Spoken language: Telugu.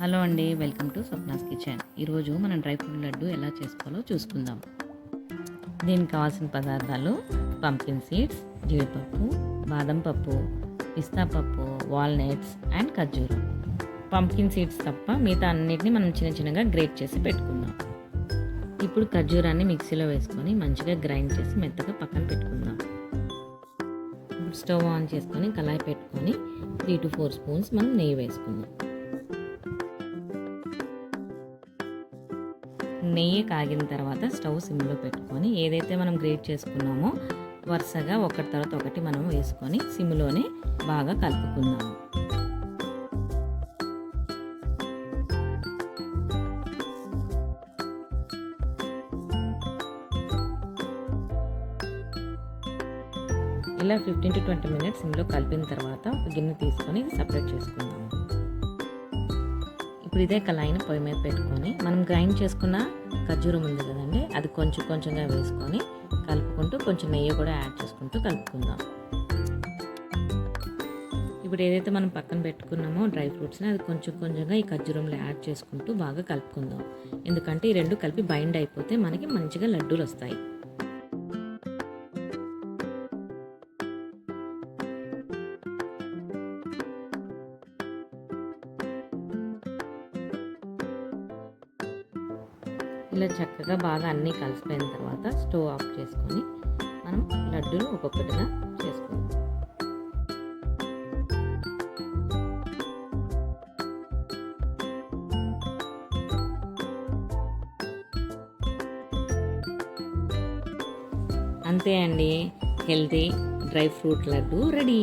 హలో అండి వెల్కమ్ టు స్వప్నాస్ కిచెన్. ఈరోజు మనం డ్రై ఫ్రూట్ లడ్డు ఎలా చేసుకోవాలో చూసుకుందాం. దీనికి కావాల్సిన పదార్థాలు పంపిన్ సీడ్స్ జీడిపప్పు బాదం పప్పు పిస్తా పప్పు వాల్నట్స్ అండ్ ఖర్జూరం. పంకిన్ సీడ్స్ తప్ప మిగతా అన్నిటిని మనం చిన్న చిన్నగా గ్రేట్ చేసి పెట్టుకుందాం. ఇప్పుడు ఖర్జూరాన్ని మిక్సీలో వేసుకొని మంచిగా గ్రైండ్ చేసి మెత్తగా పక్కన పెట్టుకుందాం. ఇప్పుడు స్టవ్ ఆన్ చేసుకొని కళాయి పెట్టుకొని త్రీ టు ఫోర్ స్పూన్స్ మనం నెయ్యి వేసుకుందాం. నెయ్యి కాగిన తర్వాత స్టవ్ సిమ్లో పెట్టుకొని ఏదైతే మనం గ్రేట్ చేసుకున్నామో వరుసగా ఒకటి తర్వాత ఒకటి మనం వేసుకొని సిమ్లోనే బాగా కలుపుకున్నాము ఇలా ఫిఫ్టీన్ టు ట్వంటీ మినిట్స్ సిమ్లో కలిపిన తర్వాత ఒక గిన్నె తీసుకొని సపరేట్ చేసుకుందాము ఇప్పుడు ఇదే కళాయిని పొయ్యి మీద పెట్టుకొని మనం గ్రైండ్ చేసుకున్న ఖర్జూరం ఉంది కదండి అది కొంచెం కొంచెంగా వేసుకొని కలుపుకుంటూ కొంచెం నెయ్యి కూడా యాడ్ చేసుకుంటూ కలుపుకుందాం. ఇప్పుడు ఏదైతే మనం పక్కన పెట్టుకున్నామో డ్రై ఫ్రూట్స్ని అది కొంచెం కొంచెంగా ఈ ఖర్జూరంలో యాడ్ చేసుకుంటూ బాగా కలుపుకుందాం. ఎందుకంటే ఈ రెండు కలిపి బైండ్ అయిపోతే మనకి మంచిగా లడ్డూలు వస్తాయి. ఇలా చక్కగా బాగా అన్నీ కలిసిపోయిన తర్వాత స్టవ్ ఆఫ్ చేసుకొని మనం లడ్డూలు ఒక్కొక్కటిగా చేసుకుందాం అంతే అండి. Healthy dry fruit laddu ready.